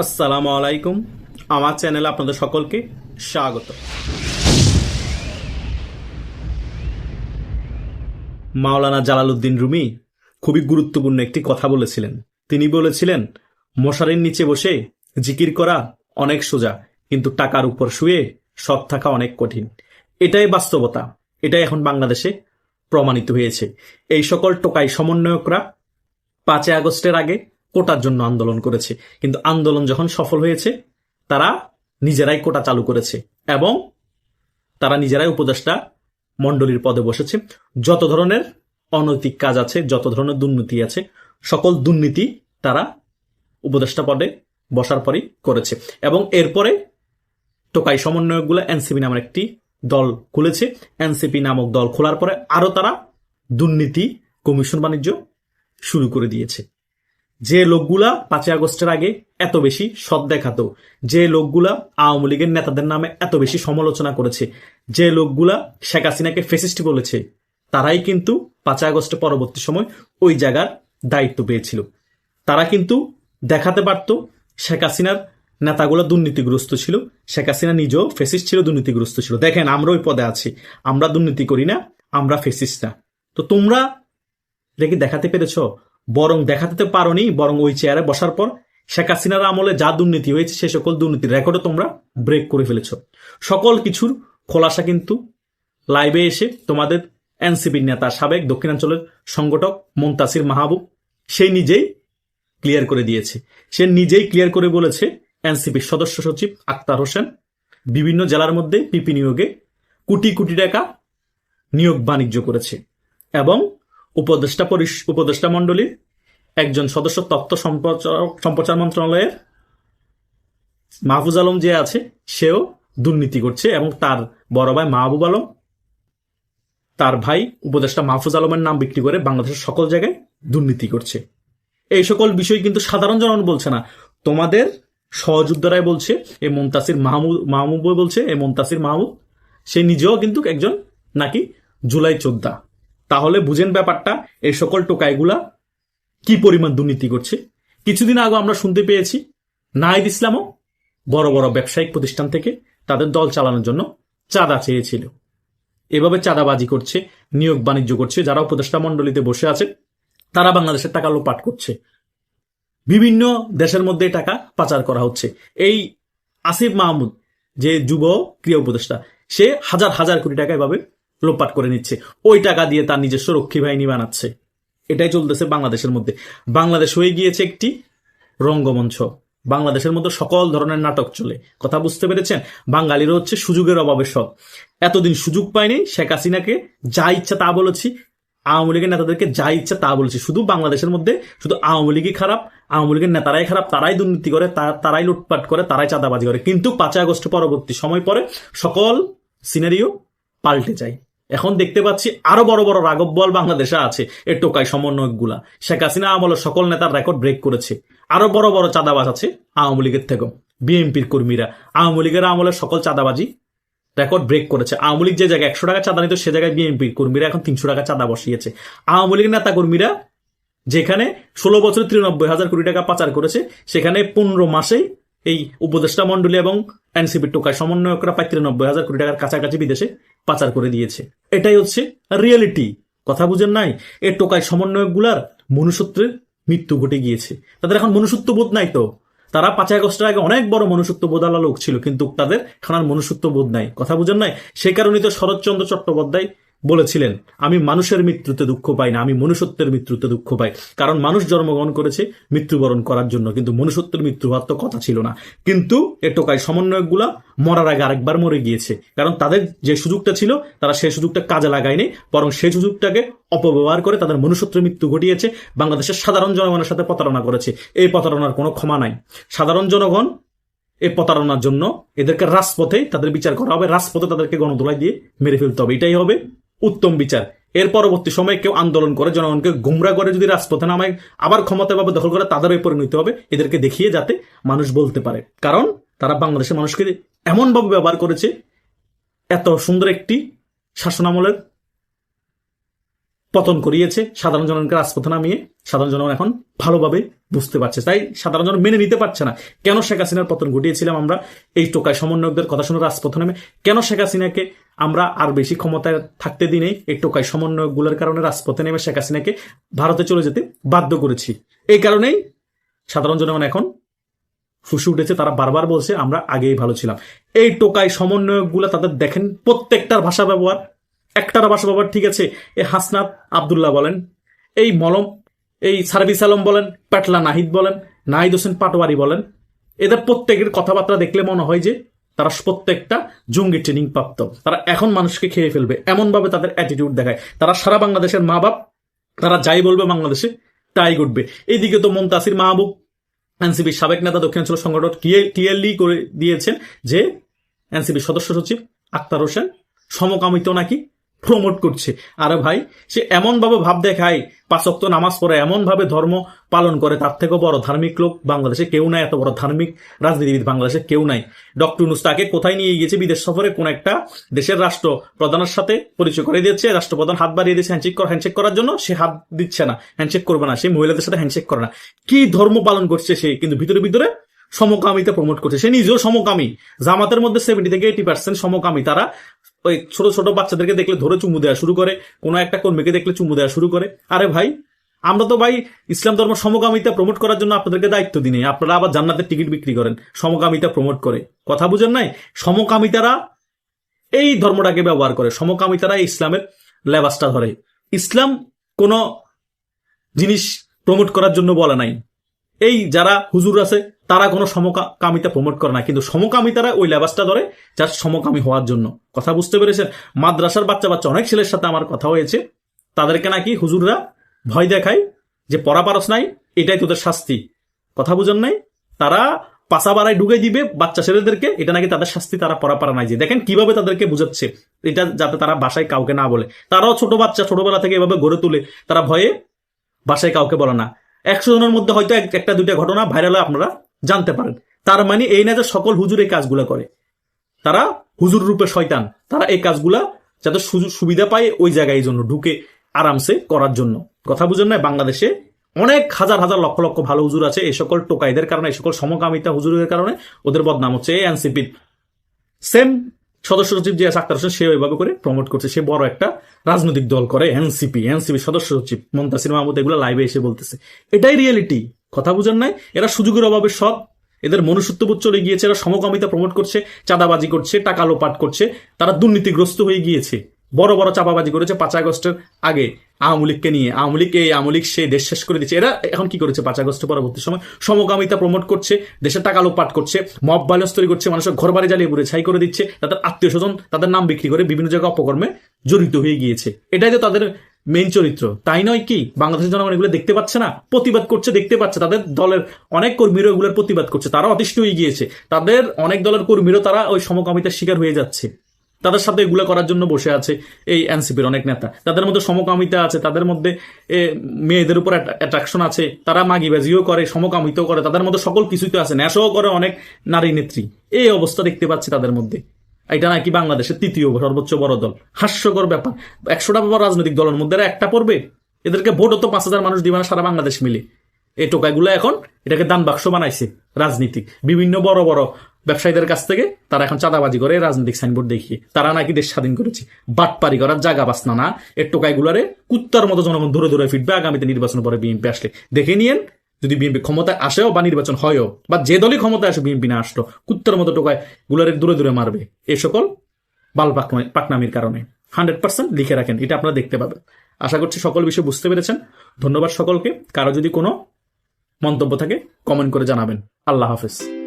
আসসালামু আলাইকুম। আমার চ্যানেলে আপনাদের সকলকে স্বাগত। মাওলানা জালালউদ্দিন রুমি খুবই গুরুত্বপূর্ণ একটি কথা বলেছিলেন। তিনি বলেছিলেন, মশারির নিচে বসে জিকির করা অনেক সোজা, কিন্তু টাকার উপর শুয়ে সৎ থাকা অনেক কঠিন। এটাই বাস্তবতা, এটাই এখন বাংলাদেশে প্রমাণিত হয়েছে। এই সকল টোকাই সমন্বয়করা পাঁচই আগস্টের আগে কোটার জন্য আন্দোলন করেছে। কিন্তু আন্দোলন যখন সফল হয়েছে, তারা নিজেরাই কোটা চালু করেছে এবং তারা নিজেরাই উপদেষ্টা মণ্ডলীর পদে বসেছে। যত ধরনের অনৈতিক কাজ আছে, যত ধরনের দুর্নীতি আছে, সকল দুর্নীতি তারা উপদেষ্টা পদে বসার পরই করেছে। এবং এরপরে টোকাই সমন্বয়কগুলো এনসিপি নামের একটি দল খুলেছে। এনসিপি নামক দল খোলার পরে আরও তারা দুর্নীতি কমিশন বাণিজ্য শুরু করে দিয়েছে। যে লোকগুলা পাঁচই আগস্টের আগে এত বেশি সৎ দেখাতো, যে লোকগুলা আওয়ামী লীগের নেতাদের নামে এত বেশি সমালোচনা করেছে, যে লোকগুলা শেখ হাসিনাকে ফেসিস্ট বলেছে, তারাই কিন্তু পাঁচই আগস্টের পরবর্তী সময় ওই জায়গার দায়িত্ব পেয়েছিল। তারা কিন্তু দেখাতে পারত শেখ হাসিনার নেতাগুলো দুর্নীতিগ্রস্ত ছিল, শেখ হাসিনা নিজেও ফেসিস্ট ছিল, দুর্নীতিগ্রস্ত ছিল। দেখেন, আমরা ওই পদে আছি, আমরা দুর্নীতি করি না, আমরা ফেসিস্ট না। তো তোমরা কি দেখাতে পেরেছ? বরং দেখাতে তো পারোনি, বরং ওই চেয়ারে বসার পর শেখ হাসিনার আমলে যা দুর্নীতি হয়েছে সে সকল দুর্নীতির রেকর্ডও তোমরা ব্রেক করে ফেলেছ। সকল কিছুর খোলাসা কিন্তু লাইভে এসে তোমাদের এনসিপির নেতা, সাবেক দক্ষিণাঞ্চলের সংগঠক মন্তাসির মাহবুব, সে নিজেই ক্লিয়ার করে দিয়েছে। সে নিজেই ক্লিয়ার করে বলেছে এনসিপির সদস্য সচিব আক্তার হোসেন, বিভিন্ন জেলার মধ্যে পিপি নিয়োগে কোটি কোটি টাকা নিয়োগ বাণিজ্য করেছে এবং উপদেষ্টা পরিষ- উপদেষ্টা মণ্ডলীর একজন সদস্য তথ্য সম্প্রচার সম্প্রচার মন্ত্রণালয়ের মাহফুজ আলম যে আছে, সেও দুর্নীতি করছে এবং তার বড় ভাই মাহবুব আলম, তার ভাই উপদেষ্টা মাহফুজ আলমের নাম বিক্রি করে বাংলাদেশের সকল জায়গায় দুর্নীতি করছে। এই সকল বিষয় কিন্তু সাধারণ জনগণ বলছে না। তোমাদের সহযোদ্ধারাই বলছে, এ মন্তাসির মাহমুদ মাহমুদ বলছে, এ মন্তাসির মাহমুদ, সে নিজেও কিন্তু একজন নাকি জুলাই চোদ্দা। তাহলে বুঝেন ব্যাপারটা, এই সকল টোকাইগুলা কি পরিমাণ দুর্নীতি করছে। কিছুদিন আগে আমরা শুনতে পেয়েছি নাহিদ ইসলামও বড় বড় ব্যবসায়িক প্রতিষ্ঠান থেকে তাদের দল চালানোর জন্য চাঁদা চেয়েছিল। এভাবে চাঁদাবাজি করছে, নিয়োগ বাণিজ্য করছে, যারা উপদেষ্টা মণ্ডলীতে বসে আছে তারা বাংলাদেশের টাকা লোপাট করছে। বিভিন্ন দেশের মধ্যে টাকা পাচার করা হচ্ছে। এই আসিফ মাহমুদ, যে যুব ক্রিয়া উপদেষ্টা, সে হাজার হাজার কোটি টাকা এভাবে লোপাট করে নিচ্ছে। ওই টাকা দিয়ে তার নিজস্ব রক্ষী বাহিনী বানাচ্ছে। এটাই চলতেছে বাংলাদেশের মধ্যে। বাংলাদেশ হয়ে গিয়েছে একটি রঙ্গমঞ্চ। বাংলাদেশের মধ্যে সকল ধরনের নাটক চলে। কথা বুঝতে পেরেছেন? বাঙালিরও হচ্ছে সুযোগের অভাবে সব এতদিন সুযোগ পায়নি শেখ হাসিনাকে যা ইচ্ছা তা বলেছি, আওয়ামী লীগের নেতাদেরকে যা ইচ্ছা তা বলেছি। শুধু বাংলাদেশের মধ্যে, শুধু আওয়ামী লীগই খারাপ, আওয়ামী লীগের নেতারাই খারাপ, তারাই দুর্নীতি করে তারাই লুটপাট করে, তারাই চাঁদাবাজি করে। কিন্তু পাঁচই আগস্ট পরবর্তী সময় পরে সকল সিনারিও পাল্টে যায়। এখন দেখতে পাচ্ছি আরও বড় বড় রাগব বল বাংলাদেশে আছে। এর টোকাই সমন্বয়কগুলা শেখ হাসিনা আমলের সকল নেতার রেকর্ড ব্রেক করেছে। আরও বড় বড় চাঁদাবাজ আছে আওয়ামী লীগের থেকেও। বিএনপির কর্মীরা। আওয়ামী লীগের আমলের সকল চাঁদাবাজি রেকর্ড ব্রেক করেছে। আওয়ামী লীগ যে জায়গায় একশো টাকা চাঁদা নিত, সে জায়গায় বিএনপির কর্মীরা এখন তিনশো টাকা চাঁদা বসিয়েছে। আওয়ামী লীগের নেতা কর্মীরা যেখানে ষোলো বছর তিরানব্বই হাজার কোটি টাকা পাচার করেছে, সেখানে পনেরো মাসেই এই উপদেষ্টা মন্ডলী এবং এনসিপির টোকায় সমন্বয়করা প্রায় তিরানব্বই হাজার কোটি টাকার কাছাকাছি বিদেশে পাচার করে দিয়েছে। এটাই হচ্ছে রিয়েলিটি কথা বুঝেন নাই? এ টোকায় সমন্বয়কগুলার মনুষ্যত্বের মৃত্যু ঘটে গিয়েছে। তাদের এখন মনুষ্যত্ব বোধ নাই তো? তারা পাঁচ আগস্টের আগে অনেক বড় মনুষ্যত্ব বোধালা লোক ছিল, কিন্তু তাদের খানার মনুষ্যত্ব বোধ নাই। কথা বুঝেন নাই? সে কারণেই তো শরৎচন্দ্র চট্টোপাধ্যায় বলেছিলেন, আমি মানুষের মৃত্যুতে দুঃখ পাই না, আমি মনুষ্যত্বের মৃত্যুতে দুঃখ পাই। কারণ মানুষ জন্মগ্রহণ করেছে মৃত্যুবরণ করার জন্য, কিন্তু মনুষ্যত্বের মৃত্যু হওয়ার তো কথা ছিল না। কিন্তু এ টোকায় সমন্বয়কগুলা মরার আগে আরেকবার মরে গিয়েছে। কারণ তাদের যে সুযোগটা ছিল, তারা সেই সুযোগটা কাজে লাগায়নি, বরং সেই সুযোগটাকে অপব্যবহার করে তাদের মনুষ্যত্বের মৃত্যু ঘটিয়েছে, বাংলাদেশের সাধারণ জনগণের সাথে প্রতারণা করেছে। এই প্রতারণার কোনো ক্ষমা নাই। সাধারণ জনগণ এই প্রতারণার জন্য এদেরকে রাজপথে তাদের বিচার করা হবে, রাজপথে তাদেরকে গণদোলাই দিয়ে মেরে ফেলতে হবে। এটাই হবে উত্তম বিচার। এর পরবর্তী সময়ে কেউ আন্দোলন করে, জনগণকে গুমরা করে যদি রাজপথে নামায়, আবার ক্ষমতাভাবে দখল করে তাদেরই পরিণত হবে, এদেরকে দেখিয়ে যাতে মানুষ বলতে পারে। কারণ তারা বাংলাদেশের মানুষকে এমনভাবে ব্যবহার করেছে, এত সুন্দর একটি শাসনামলের পতন করিয়েছে, সাধারণ জনগণকে রাজপথে নামিয়ে সাধারণ জনগণ এখন ভালোভাবে বুঝতে পারছে। তাই সাধারণ জনগণ মেনে নিতে পারছে না। কেন শেখ হাসিনার পতন ঘটিয়েছিলাম আমরা? এই টোকায় সমন্বয়কদের কথা শুনে রাজপথে নামে। কেন শেখ হাসিনাকে আমরা আর বেশি ক্ষমতায় থাকতে দিনেই এই টোকায় সমন্বয়কগুলোর কারণে রাজপথে নেমে শেখ হাসিনাকে ভারতে চলে যেতে বাধ্য করেছি। এই কারণেই সাধারণ জনগণ এখন ফুসে উঠেছে। তারা বারবার বলছে, আমরা আগেই ভালো ছিলাম। এই টোকায় সমন্বয়কগুলো তাদের দেখেন প্রত্যেকটার ভাষা ব্যবহার। একটার ভাষা ব্যবহার ঠিক আছে। এই হাসনাত আবদুল্লাহ বলেন, এই মলম, এই সার্ভিস আলম বলেন, পাটলা নাহিদ বলেন, নাহিদ হোসেন পাটোয়ারি বলেন, এদের প্রত্যেকের কথাবার্তা দেখলে মনে হয় যে তারা প্রত্যেকটা জঙ্গি ট্রেনিং প্রাপ্ত। তারা এখন মানুষকে খেয়ে ফেলবে, এমনভাবে তাদের অ্যাটিটিউড দেখায়। তারা সারা বাংলাদেশের মা বাপ, তারা যাই বলবে বাংলাদেশে, তাই ঘটবে। এইদিকে তো মমতাসির মাহবুব, এনসিপির সাবেক নেতা দক্ষিণাঞ্চল সংগঠন ক্লিয়ারলি করে দিয়েছেন যে, এনসিপির সদস্য সচিব আক্তার হোসেন, সমকামিত নাকি প্রমোট করছে। আরে ভাই, সে এমন ভাবে দেখায় পাঁচক্ত নামাজ পড়ে এমন ভাবে ধর্ম পালন করে, তার থেকেও বড় ধার্মিক লোক বাংলাদেশে কেউ নাই, এত বড় ধার্মিক রাজনীতিবিদ বাংলাদেশে কেউ নাই। ডক্টর ইউনুস তাকে কোথায় নিয়ে গিয়েছে? বিদেশ সফরে কোন একটা দেশের রাষ্ট্র প্রধানের সাথে পরিচয় করে দিচ্ছে রাষ্ট্রপ্রধান হাত বাড়িয়ে দিয়েছে হ্যান্ডশেক কর হ্যান্ডশেক করার জন্য, সে হাত দিচ্ছে না হ্যান্ডশেক করবে না, সে মহিলাদের সাথে হ্যান্ডশেক করে না। কি ধর্ম পালন করছে সে? কিন্তু ভিতরে ভিতরে সমকামিতা প্রমোট করছে। সে নিজেও সমকামী। জামাতের মধ্যে সেভেন্টি থেকে এইটি পার্সেন্ট সমকামী। তারা ওই ছোট ছোট বাচ্চাদেরকে দেখলে ধরে চুমু দেওয়া শুরু করে, কোনো একটা কর্মীকে দেখলে চুমু দেওয়া শুরু করে। আরে ভাই, আমরা তো ভাই ইসলাম ধর্ম সমকামিতা প্রমোট করার জন্য আপনাদেরকে দায়িত্ব দিনে আপনারা আবার জান্নাতের টিকিট বিক্রি করেন, সমকামিতা প্রমোট করে। কথা বুঝেন নাই? সমকামিতারা এই ধর্মটাকে ব্যবহার করে। সমকামিতারা ইসলামের লেবাসটা ধরে। ইসলাম কোনো জিনিস প্রমোট করার জন্য বলে নাই। এই যারা হুজুর আছে, তারা কোনো সমকামিতা প্রমোট করে না। কিন্তু সমকামিতারা ওই লেবাসটা ধরে যার সমকামী হওয়ার জন্য। কথা বুঝতে পেরেছেন? মাদ্রাসার বাচ্চা বাচ্চা অনেক ছেলের সাথে আমার কথা হয়েছে। তাদেরকে নাকি হুজুররা ভয় দেখায় যে পড়া পারস নাই, এটাই তোদের শাস্তি। কথা বুঝেন নাই? তারা পাশা বাড়ায় ঢুকে দিবে বাচ্চা ছেলেদেরকে, এটা নাকি তাদের শাস্তি, তারা পড়া পারা নাই যে। দেখেন কীভাবে তাদেরকে বুঝাচ্ছে। এটা যাতে তারা বাসায় কাউকে না বলে। তারাও ছোট বাচ্চা, ছোটবেলা থেকে এভাবে গড়ে তুলে। তারা ভয়ে বাসায় কাউকে বলে না। একশো জনের মধ্যে হয়তো এক- একটা, দুইটা ঘটনা ভাইরাল আপনারা জানতে পারেন। তার মানে এই না যে সকল হুজুর এই কাজগুলো করে। তারা হুজুর রূপে শয়তান। তারা এই কাজগুলা যাতে সুবিধা পায় ওই জায়গায় জন্য, ঢুকে আরামসে করার জন্য। কথা বুঝেন না বাংলাদেশে অনেক হাজার হাজার লক্ষ লক্ষ ভালো হুজুর আছে। এই সকল টোকাইদের কারণে, এই সকল সমকামিতা হুজুরের কারণে ওদের বদনাম হচ্ছে এনসিপির। সেম সদস্য সচিব আছে আক্তার হোসেন সে ওইভাবে করে প্রমোট করছে। সে বড় একটা রাজনৈতিক দল করে এনসিপি এনসিপি সদস্য সচিব মন্তাসির মাহমুদ, এগুলো লাইভে এসে বলতেছে। এটাই রিয়েলিটি কথা বুঝার নাই? এরা সুযোগের অভাবে সৎ এদের মনুষ্যত্ববোধ চলে গিয়েছে, এরা সমকামিতা প্রমোট করছে, চাঁদাবাজি করছে, টাকা লোপাট করছে, তারা দুর্নীতিগ্রস্ত হয়ে গিয়েছে। বড় বড় চাপাবাজি করেছে পাঁচ আগস্টের আগে। আওয়ামী লীগকে নিয়ে, আওয়ামী লীগ এই, আওয়ামী লীগ সে দেশ শেষ করে দিচ্ছে এরা এখন কি করেছে? পাঁচ আগস্টের পরবর্তী সময় সমকামিতা প্রমোট করছে দেশের টাকা লোপাট করছে মব ভাইলেন্স তৈরি করছে, মানুষের ঘর বাড়ি জ্বালিয়ে পুড়ে ছাই করে দিচ্ছে, তাদের আত্মীয় স্বজন, তাদের নাম বিক্রি করে বিভিন্ন জায়গায় অপকর্মে জড়িত হয়ে গিয়েছে। এটাই তো তাদের মেন চরিত্র। তাই নয় কি? বাংলাদেশের জনগণ এগুলো দেখতে পাচ্ছে না? প্রতিবাদ করছে, দেখতে পাচ্ছে। তাদের দলের অনেক কর্মীরা এগুলোর প্রতিবাদ করছে। তারা অতিষ্ঠ হয়ে গিয়েছে। তাদের অনেক দলের কর্মীরও তারা ওই সমকামিতার শিকার হয়ে যাচ্ছে। তাদের সাথে এগুলো করার জন্য বসে আছে এই এনসিপির অনেক নেতা। তাদের মধ্যে সমকামিতা আছে, তাদের মধ্যে মেয়েদের উপর অ্যাট্রাকশন আছে, তারা মাগিবাজিও করে, সমকামিতাও করে, তাদের মধ্যে সকল কিছুই তো আছে, নেশাও করে অনেক নারী নেত্রী। এই অবস্থা দেখতে পাচ্ছি তাদের মধ্যে। এটা নাকি বাংলাদেশের তৃতীয় সর্বোচ্চ বড় দল। হাস্যকর ব্যাপার। একশোটা বড় রাজনৈতিক দলের মধ্যে একটা পড়বে। এদেরকে ভোটও তো পাঁচ হাজার মানুষ দিবে না, সারা বাংলাদেশ মিলে। এই টোকাইগুলো এখন এটাকে দান বাক্স বানাইছে রাজনীতিক বিভিন্ন বড় বড় ব্যবসায়ীদের কাছ থেকে তারা এখন চাঁদাবাজি করে, রাজনৈতিক সাইনবোর্ড দেখিয়ে। তারা নাকি দেশ স্বাধীন করেছে। বাটপারি করার জায়গা বাসনা না এর টোকাইগুলারে কুত্তার মতো জনগণ ধরে ধরে ফিরবে, আগামীতে নির্বাচন পরে বিএনপি আসলে। দেখে নিয়েন, যদি বিএনপি ক্ষমতায় আসেও বা নির্বাচন হয়ও, বা যে দলই ক্ষমতায় আসে বিএনপি না আসলো, কুত্তার মতো টোকায় গুলারে দূরে দূরে মারবে। এ সকল বাল পাকনা- পাকনামির কারণে। হান্ড্রেড পার্সেন্ট লিখে রাখেন, এটা আপনারা দেখতে পাবেন। আশা করছি সকল বিষয় বুঝতে পেরেছেন। ধন্যবাদ সকলকে। কারও যদি কোনো মন্তব্য থাকে কমেন্ট করে জানাবেন। আল্লাহ হাফেজ।